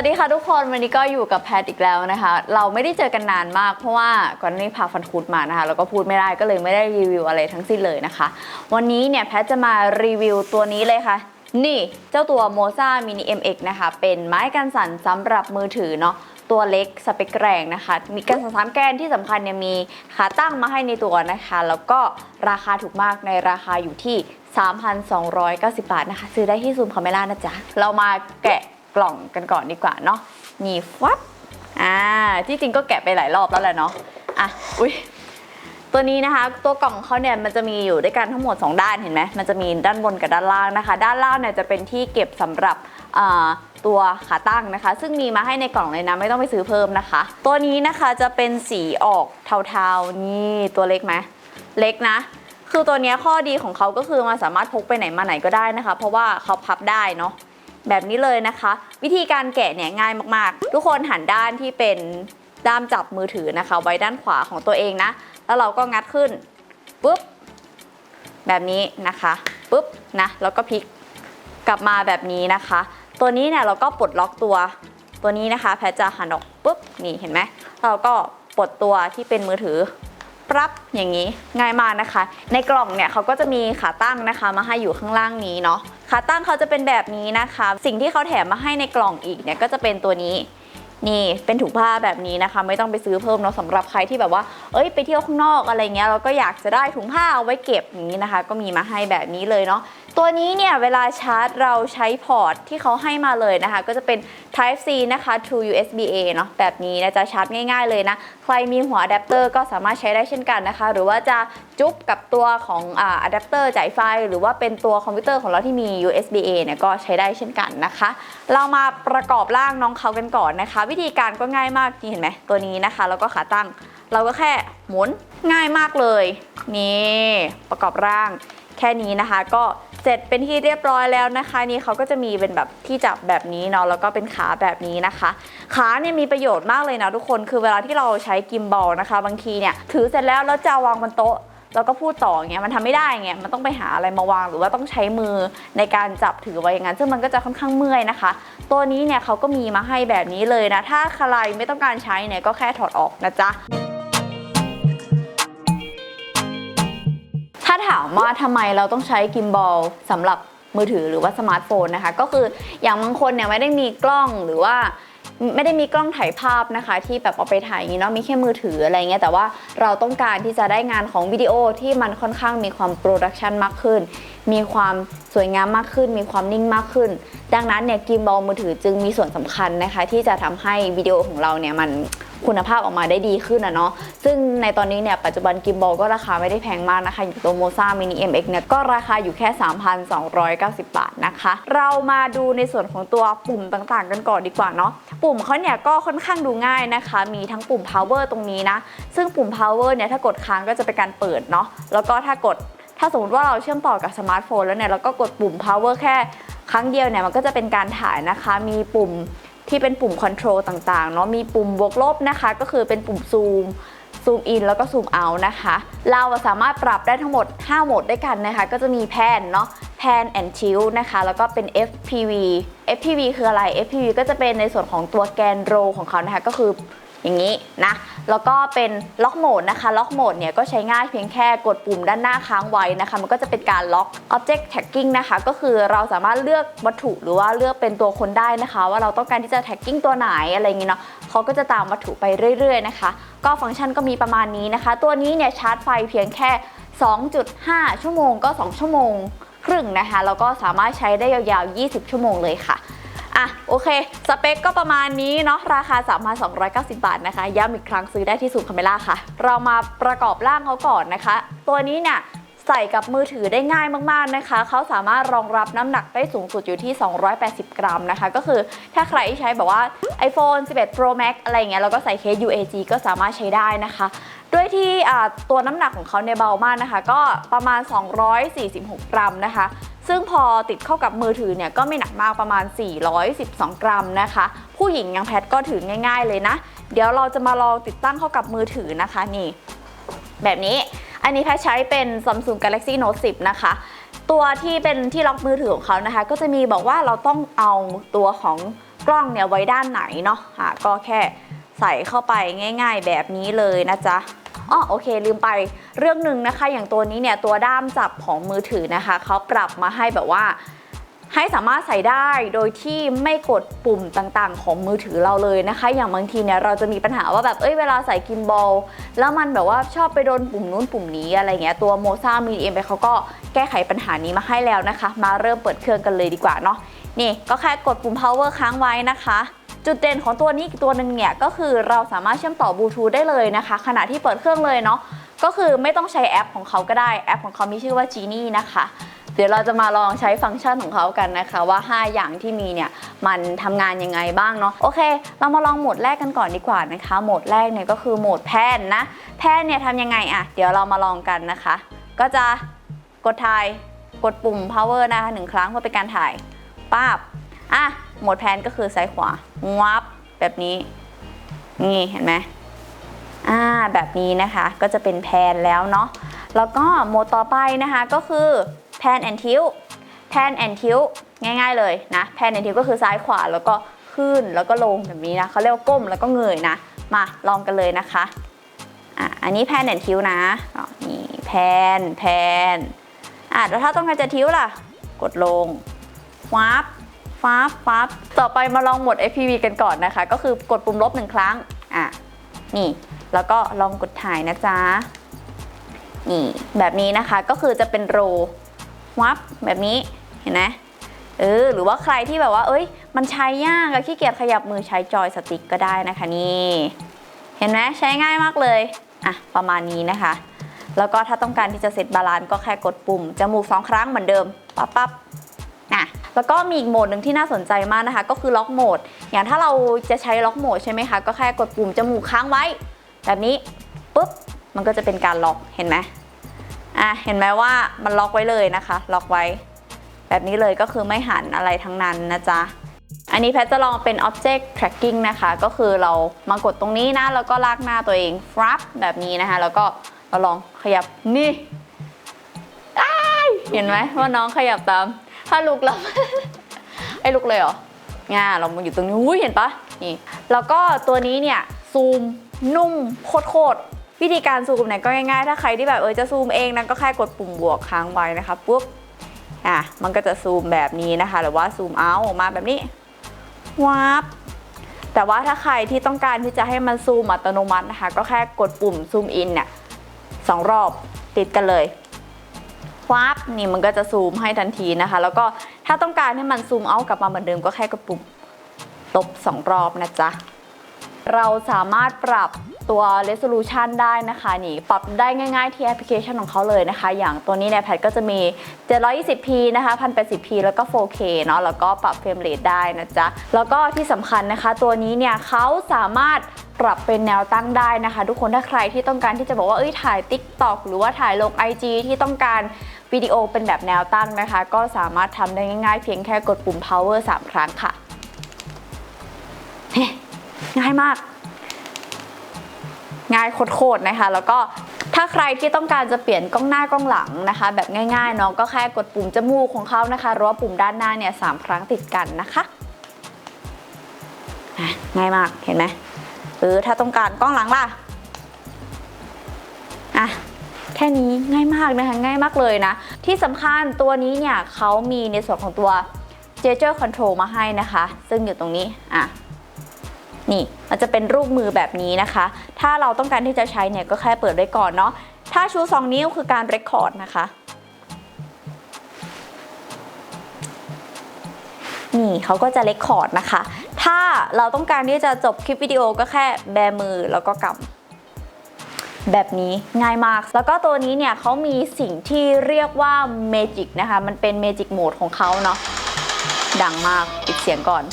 สวัสดีค่ะทุกคนวันนี้ก็อยู่กับแพทอีกแล้วนะคะ เราไม่ได้เจอกันนานมากเพราะว่าก่อนหนานี้พาฟันคุดมานะคะแล้วก็พูดไม่ได้ก็เลยไม่ได้รีวิวอะไรทั้งสิ้นเลยนะคะ วันนี้เนี่ยแพทจะมารีวิวตัวนี้เลยค่ะ นี่เจ้าตัว Moza Mini MX นะคะ เป็นไม้กันสั่นสำหรับมือถือเนาะตัวเล็กสเปคแรงนะคะ มีกันสั่นสามแกนที่สำคัญเนี่ยมีขาตั้งมาให้ในตัวนะคะ แล้วก็ราคาถูกมากในราคาอยู่ที่ 3,290 บาทนะคะ ซื้อได้ที่ซูมคาเมล่านะจ๊ะเรามาแกะ กล่องกันก่อนดีกว่าเนาะมีฟับอ่าที่จริงก็แกะไปหลายรอบแล้วแหละเนาะอะอุ้ยตัวนี้นะคะ ตัวกล่องเขาเนี่ยมันจะมีอยู่ด้วยกันทั้งหมด 2 ด้านเห็นไหมมันจะมีด้านบนกับด้านล่างนะคะ ด้านล่างเนี่ยจะเป็นที่เก็บสำหรับตัวขาตั้งนะคะ ซึ่งมีมาให้ในกล่องเลยนะไม่ต้องไปซื้อเพิ่มนะคะ ตัวนี้นะคะจะเป็นสีออกเทาๆนี่ตัวเล็กไหมเล็กนะ คือตัวนี้ข้อดีของเขาก็คือมันสามารถพกไปไหนมาไหนก็ได้นะคะ เพราะว่าเขาพับได้เนาะ แบบนี้เลยนะคะ วิธีการแกะเนี่ยง่ายมากๆ ทุกคนหันด้านที่เป็นด้ามจับมือถือนะคะ ไว้ด้านขวาของตัวเองนะ แล้วเราก็งัดขึ้นปุ๊บแบบนี้นะคะปุ๊บนะแล้วก็พลิกกลับมาแบบนี้นะคะ ตัวนี้เนี่ยเราก็ปลดล็อกตัวตัวนี้นะคะ แพทจะหันออกปุ๊บนี่เห็นไหมเราก็ปลดตัวที่เป็นมือถือปรับอย่างนี้ง่ายมากนะคะ ในกล่องเนี่ยเขาก็จะมีขาตั้งนะคะ มาให้อยู่ข้างล่างนี้เนาะ ขาตั้งเขาจะเป็นแบบนี้นะคะ สิ่งที่เขาแถมมาให้ในกล่องอีกเนี่ยก็จะเป็นตัวนี้นี่เป็นถุงผ้าแบบนี้นะคะ ไม่ต้องไปซื้อเพิ่มเนาะสำหรับใครที่แบบว่า เอ้ยไปเที่ยวข้างนอกอะไรเงี้ยเราก็อยากจะได้ถุงผ้าเอาไว้เก็บอย่างนี้นะคะ ก็มีมาให้แบบนี้เลยเนาะตัวนี้เนี่ยเวลาชาร์จเราใช้พอร์ตที่เขาให้มาเลยนะคะ ก็จะเป็น Type C นะคะ to USB A เนาะแบบนี้นะจะชาร์จง่ายๆเลยนะ ใครมีหัวอะแดปเตอร์ก็สามารถใช้ได้เช่นกันนะคะ หรือว่าจะจุ๊บกับตัวของอ่าอะแดปเตอร์จ่ายไฟ หรือว่าเป็นตัวคอมพิวเตอร์ของเราที่มี USB A เนี่ยก็ใช้ได้เช่นกันนะคะ เรามาประกอบร่างน้องเขากันก่อนนะคะ วิธีการก็ง่ายมากนี่เห็นไหมตัวนี้นะคะ แล้วก็ขาตั้งเราก็แค่หมุนง่ายมากเลย นี่ประกอบร่าง แค่นี้นะคะ ก็เสร็จเป็นที่เรียบร้อยแล้วนะคะ นี่เขาก็จะมีเป็นแบบที่จับแบบนี้เนาะแล้วก็เป็นขาแบบนี้นะคะ ขาเนี่ยมีประโยชน์มากเลยนะทุกคนคือเวลาที่เราใช้กิมบอลนะคะ บางทีเนี่ยถือเสร็จแล้วแล้วจะวางบนโต๊ะแล้วก็พูดต่อเงี้ยมันทำไม่ได้ไงมันต้องไปหาอะไรมาวางหรือว่าต้องใช้มือในการจับถือไว้อย่างนั้น ซึ่งมันก็จะค่อนข้างเมื่อยนะคะ ตัวนี้เนี่ยเขาก็มีมาให้แบบนี้เลยนะ ถ้าใครไม่ต้องการใช้เนี่ยก็แค่ถอดออกนะจ๊ะ ถาถามว่าทำไมเราต้องใช้กิมบอลสำหรับมือถือหรือว่าสมาร์ทโฟนนะคะ ก็คืออย่างบางคนเนี่ยไม่ได้มีกล้องหรือว่าไม่ได้มีกล้องถ่ายภาพนะคะ ที่แบบเอาไปถ่ายอย่างนี้เนาะมีแค่มือถืออะไรเงี้ยแต่ว่าเราต้องการที่จะได้งานของวิดีโอที่มันค่อนข้างมีความโปรดักชันมากขึ้น มีความสวยงามมากขึ้น มีความนิ่งมากขึ้น ดังนั้นเนี่ยกิมบอลมือถือจึงมีส่วนสำคัญนะคะ ที่จะทำให้วิดีโอของเราเนี่ยมันคุณภาพออกมาได้ดีขึ้นนะเนาะ ซึ่งในตอนนี้เนี่ยปัจจุบันกิมบอลก็ราคาไม่ได้แพงมากนะคะ อย่างตัวโมซ่ามินิ MX เนี่ยก็ราคาอยู่แค่ 3,290 บาทนะคะ เรามาดูในส่วนของตัวปุ่มต่างๆ กันก่อนดีกว่าเนาะ ปุ่มเขาเนี่ยก็ค่อนข้างดูง่ายนะคะ มีทั้งปุ่ม power ตรงนี้นะ ซึ่งปุ่ม power เนี่ยถ้ากดค้างก็จะเป็นการเปิดเนาะ แล้วก็ถ้ากด ถ้าสมมติว่าเราเชื่อมต่อกับสมาร์ทโฟนแล้วเนี่ยเราก็กดปุ่ม power แค่ครั้งเดียวเนี่ยมันก็จะเป็นการถ่ายนะคะ มีปุ่มที่เป็นปุ่ม control ต่างๆเนาะมีปุ่มบวกลบนะคะ ก็คือเป็นปุ่มซูมซูมอินแล้วก็ซูมเอานะคะ เราสามารถปรับได้ทั้งหมด 5 โหมดด้วยกันนะคะ ก็จะมีแพนเนาะแพนแอนชิลนะคะ แล้วก็เป็น FPV FPV คืออะไร FPV ก็จะเป็นในส่วนของตัวแกนโรของเขานะคะ ก็คือ อย่างนี้นะแล้วก็เป็นล็อกโหมดนะคะล็อกโหมดเนี่ยก็ใช้ง่ายเพียงแค่กดปุ่มด้านหน้าค้างไว้นะคะ มันก็จะเป็นการล็อก Object Tagging นะคะ ก็คือเราสามารถเลือกวัตถุหรือว่าเลือกเป็นตัวคนได้นะคะ ว่าเราต้องการที่จะ tagging ตัวไหนอะไรอย่างนี้เนาะเขาก็จะตามวัตถุไปเรื่อย ๆ นะคะ ก็ฟังก์ชันก็มีประมาณนี้นะคะ ตัวนี้เนี่ยชาร์จไฟเพียงแค่ 2.5 ชั่วโมงก็ 2 ชั่วโมงครึ่งนะคะแล้วก็สามารถใช้ได้ยาวๆ 20 ชั่วโมงเลยค่ะ อะโอเค สเปคก็ประมาณนี้เนาะราคา 3,290 บาทนะคะ ย้ำอีกครั้งซื้อได้ที่ศูนย์คาเมล่าค่ะ เรามาประกอบร่างเขาก่อนนะคะ ตัวนี้เนี่ย ใส่กับมือถือได้ง่ายมากๆนะคะ เขาสามารถรองรับน้ำหนักได้สูงสุดอยู่ที่ 280 กรัมนะคะ ก็คือถ้าใครที่ใช้แบบว่า iPhone 11 Pro Max อะไรเงี้ยแล้วก็ใส่เคส UAG ก็สามารถใช้ได้นะคะ ด้วยที่ตัวน้ำหนักของเขาเนี่ยเบามากนะคะ ก็ประมาณ 246 กรัมนะคะซึ่งพอติดเข้ากับมือถือเนี่ยก็ไม่หนักมากประมาณ 412 กรัมนะคะ ผู้หญิงยังแพทก็ถือง่าย ๆ เลยนะ เดี๋ยวเราจะมาลองติดตั้งเข้ากับมือถือนะคะนี่ แบบนี้ อันนี้แพทใช้เป็น Samsung Galaxy Note 10 นะคะ ตัวที่เป็นที่ล็อกมือถือของเขานะคะ ก็จะมีบอกว่าเราต้องเอาตัวของกล้องเนี่ยไว้ด้านไหนเนาะะก็แค่ใส่เข้าไปง่าย ๆ แบบนี้เลยนะจ๊ะอ๋อโอเค ลืมไปเรื่องหนึ่งนะคะ อย่างตัวนี้เนี่ยตัวด้ามจับของมือถือนะคะเขาปรับมาให้แบบว่า ให้สามารถใส่ได้โดยที่ไม่กดปุ่มต่างๆ ของมือถือเราเลยนะคะ อย่างบางทีเนี่ยเราจะมีปัญหาว่าแบบเอ้ยเวลาใส่กิมบอลแล้วมันแบบว่าชอบไปโดนปุ่มนู้นปุ่มนี้อะไรเงี้ยตัวโมซ่ามีเอ็มไปเขาก็แก้ไขปัญหานี้มาให้แล้วนะคะ มาเริ่มเปิดเครื่องกันเลยดีกว่าเนาะนี่ก็แค่กดปุ่ม power ค้างไว้นะคะจุดเด่นของตัวนี้ตัวหนึ่งเนี่ยก็คือเราสามารถเชื่อมต่อบลูทูธได้เลยนะคะ ขณะที่เปิดเครื่องเลยเนาะก็คือไม่ต้องใช้แอปของเขาก็ได้แอปของเขามีชื่อว่า Genie นะคะ เดี๋ยวเราจะมาลองใช้ฟังก์ชันของเขากันนะคะว่า 5 อย่างที่มีเนี่ยมันทำงานยังไงบ้างเนาะโอเค เรามาลองโหมดแรกกันก่อนดีกว่านะคะ โหมดแรกเนี่ยก็คือโหมดแพนนะแพนเนี่ยทำยังไงอะเดี๋ยวเรามาลองกันนะคะ ก็จะกดถ่ายกดปุ่ม power นะคะหนึ่งครั้งเพื่อเป็นการถ่ายป้าบอะโหมดแพนก็คือซ้ายขวางับแบบนี้นี่เห็นไหมอ่าแบบนี้นะคะก็จะเป็นแพนแล้วเนาะแล้วก็โหมดต่อไปนะคะก็คือ แพนแอนทิวแพนแอนทิวง่าย ๆเลยนะแพนแอนทิวก็คือซ้ายขวาแล้วก็ขึ้นแล้วก็ลงแบบนี้นะเขาเรียกว่าก้มแล้วก็เงยนะ มาลองกันเลยนะคะอะอันนี้แพนแอนทิวนะนี่แพนแพนอะแล้วถ้าต้องการจะทิวล่ะ กดลงฟับฟับฟับต่อไปมาลองหมด FPV กันก่อนนะคะ ก็คือกดปุ่มลบหนึ่งครั้ง อะ นี่ แล้วก็ลองกดถ่ายนะจ๊ะ นี่ แบบนี้นะคะ ก็คือจะเป็นโร วับแบบนี้เห็นไหมเออหรือว่าใครที่แบบว่า เอ้ย มันใช้ยากอะขี้เกียจขยับมือใช้จอยสติ๊กก็ได้นะคะนี่ เห็นไหมใช้ง่ายมากเลยอะประมาณนี้นะคะ แล้วก็ถ้าต้องการที่จะเซตบาลานซ์ก็แค่กดปุ่มจมูกสองครั้งเหมือนเดิมปั๊บปั๊บอะแล้วก็มีอีกโหมดหนึ่งที่น่าสนใจมากนะคะ ก็คือล็อกโหมด อย่างถ้าเราจะใช้ล็อกโหมดใช่ไหมคะ ก็แค่กดปุ่มจมูกค้างไว้ แบบนี้ปุ๊บมันก็จะเป็นการล็อกเห็นไหม อะเห็นไหมว่ามันล็อกไว้เลยนะคะ ล็อกไว้ แบบนี้เลยก็คือไม่หันอะไรทั้งนั้นนะจ๊ะอันนี้แพทจะลองเป็น object tracking นะคะ ก็คือเรามากดตรงนี้นะ แล้วก็ลากหน้าตัวเองฟรับแบบนี้นะคะ แล้วก็เราลองขยับนี่เห็นไหมว่าน้องขยับตาม ถ้าลุกแล้วไอ้ลุกเลยเหรอง่าเรามาอยู่ตรงนี้เห็นปะนี่ แล้วก็ตัวนี้เนี่ย ซูมนุ่มโคตร วิธีการซูมเนี่ยก็ง่ายๆ ถ้าใครที่แบบเออจะซูมเองนะก็แค่กดปุ่มบวกค้างไว้นะคะปุ๊บอะมันก็จะซูมแบบนี้นะคะ หรือว่าซูมเอาออกมาแบบนี้วับแต่ว่าถ้าใครที่ต้องการที่จะให้มันซูมอัตโนมัตินะคะ ก็แค่กดปุ่มซูมอินเนี่ยสองรอบติดกันเลยวับนี่มันก็จะซูมให้ทันทีนะคะ แล้วก็ถ้าต้องการให้มันซูมเอากลับมาเหมือนเดิมก็แค่กดปุ่มลบสองรอบนะจ๊ะเราสามารถปรับ ตัว resolution ได้นะคะนี่ปรับได้ง่ายๆที่แอปพลิเคชันของเขาเลยนะคะ อย่างตัวนี้ในแพดก็จะมี 720p นะคะ 1080p แล้วก็ 4K เนาะแล้วก็ปรับเฟรมเรทได้นะจ๊ะ แล้วก็ที่สำคัญนะคะตัวนี้เนี่ยเขาสามารถปรับเป็นแนวตั้งได้นะคะ ทุกคนถ้าใครที่ต้องการที่จะบอกว่าเอ้ยถ่าย TikTok หรือว่าถ่ายลง IG ที่ต้องการวิดีโอเป็นแบบแนวตั้งนะคะ ก็สามารถทำได้ง่ายๆ เพียงแค่กดปุ่ม power 3 ครั้งค่ะ ง่ายมาก ง่ายโคตรๆนะคะ แล้วก็ถ้าใครที่ต้องการจะเปลี่ยนกล้องหน้ากล้องหลังนะคะ แบบง่ายๆเนาะก็แค่กดปุ่มจมูกของเขานะคะหรือว่าปุ่มด้านหน้าเนี่ยสามครั้งติดกันนะคะอะง่ายมากเห็นไหมหรือถ้าต้องการกล้องหลังล่ะอะแค่นี้ง่ายมากนะคะง่ายมากเลยนะ ที่สำคัญตัวนี้เนี่ยเขามีในส่วนของตัว gesture control มาให้นะคะ ซึ่งอยู่ตรงนี้อะ นี่มันจะเป็นรูปมือแบบนี้นะคะ ถ้าเราต้องการที่จะใช้เนี่ยก็แค่เปิดไว้ก่อนเนาะ ถ้าชู 2 นิ้วคือการเรคคอร์ดนะคะ นี่เขาก็จะเรคคอร์ดนะคะ ถ้าเราต้องการที่จะจบคลิปวิดีโอก็แค่แบมือแล้วก็กำแบบนี้ง่ายมาก แล้วก็ตัวนี้เนี่ยเขามีสิ่งที่เรียกว่า Magic นะคะ มันเป็น Magic Mode ของเขาเนาะดังมากปิดเสียงก่อน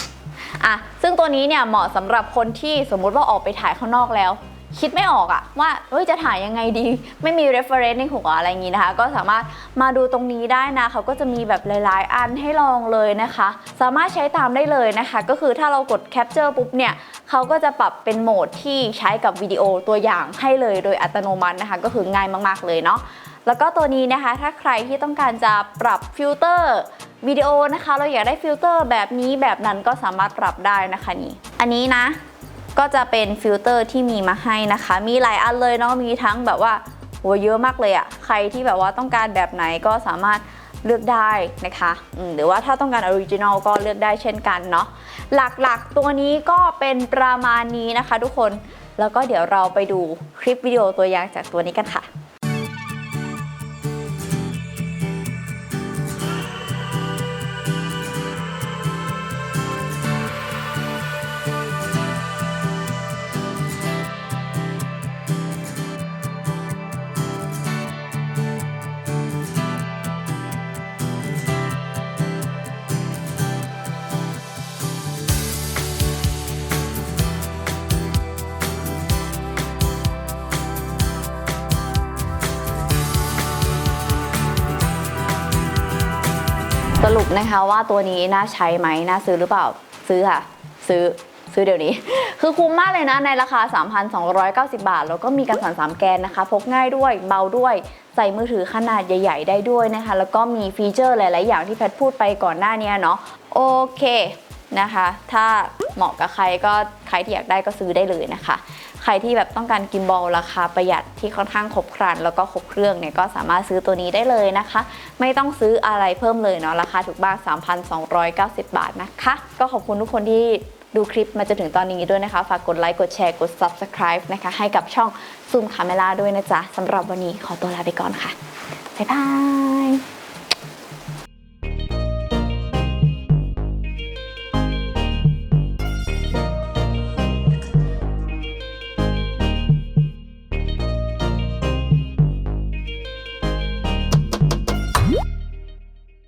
อะซึ่งตัวนี้เนี่ยเหมาะสำหรับคนที่สมมุติว่าออกไปถ่ายข้างนอกแล้ว คิดไม่ออกอะว่าเอ้ยจะถ่ายยังไงดี ไม่มี reference ในหัวอะไรอย่างนี้นะคะ ก็สามารถมาดูตรงนี้ได้นะเขาก็จะมีแบบหลาย ๆ อันให้ลองเลยนะคะ สามารถใช้ตามได้เลยนะคะ ก็คือถ้าเรากด capture ปุ๊บเนี่ยเขาก็จะปรับเป็นโหมดที่ใช้กับวิดีโอตัวอย่างให้เลยโดยอัตโนมัตินะคะ ก็คือง่ายมาก ๆ เลยเนาะ แล้วก็ตัวนี้นะคะ ถ้าใครที่ต้องการจะปรับฟิลเตอร์วิดีโอนะคะ เราอยากได้ฟิลเตอร์แบบนี้แบบนั้นก็สามารถปรับได้นะคะนี่ อันนี้นะ ก็จะเป็นฟิลเตอร์ที่มีมาให้นะคะ มีหลายอันเลยเนาะ มีทั้งแบบว่าโหเยอะมากเลยอะใครที่แบบว่าต้องการแบบไหนก็สามารถเลือกได้นะคะหรือว่าถ้าต้องการออริจินอลก็เลือกได้เช่นกันเนาะ หลักๆตัวนี้ก็เป็นประมาณนี้นะคะทุกคน แล้วก็เดี๋ยวเราไปดูคลิปวิดีโอตัวอย่างจากตัวนี้กันค่ะ รุปนะคะว่าตัวนี้น่าใช้ไหมน่าซื้อหรือเปล่าซื้อค่ะ ซื้อซื้อเดี๋ยวนี้ คือคุ้มมากเลยนะในราคา 3,290 บาท แล้วก็มีการสั่น3แกนนะคะ พกง่ายด้วยเบาด้วยใส่มือถือขนาดใหญ่ ๆ ได้ด้วยนะคะ แล้วก็มีฟีเจอร์หลาย ๆ อย่างที่แพทพูดไปก่อนหน้านี้เนาะโอเคนะคะ ถ้าเหมาะกับใครก็ใครที่อยากได้ก็ซื้อได้เลยนะคะ ใครที่แบบต้องการกิมบอลราคาประหยัดที่ค่อนข้างครบครัน แล้วก็ครบเครื่องเนี่ยก็สามารถซื้อตัวนี้ได้เลยนะคะ ไม่ต้องซื้ออะไรเพิ่มเลยเนาะราคาถูกมาก 3,290 บาทนะคะ ก็ขอบคุณทุกคนที่ดูคลิปมาจนถึงตอนนี้ด้วยนะคะ ฝากกดไลค์ กดแชร์ กด subscribe นะคะ ให้กับช่องซูมคาเมล่าด้วยนะจ๊ะสำหรับวันนี้ขอตัวลาไปก่อนค่ะ บ๊ายบาย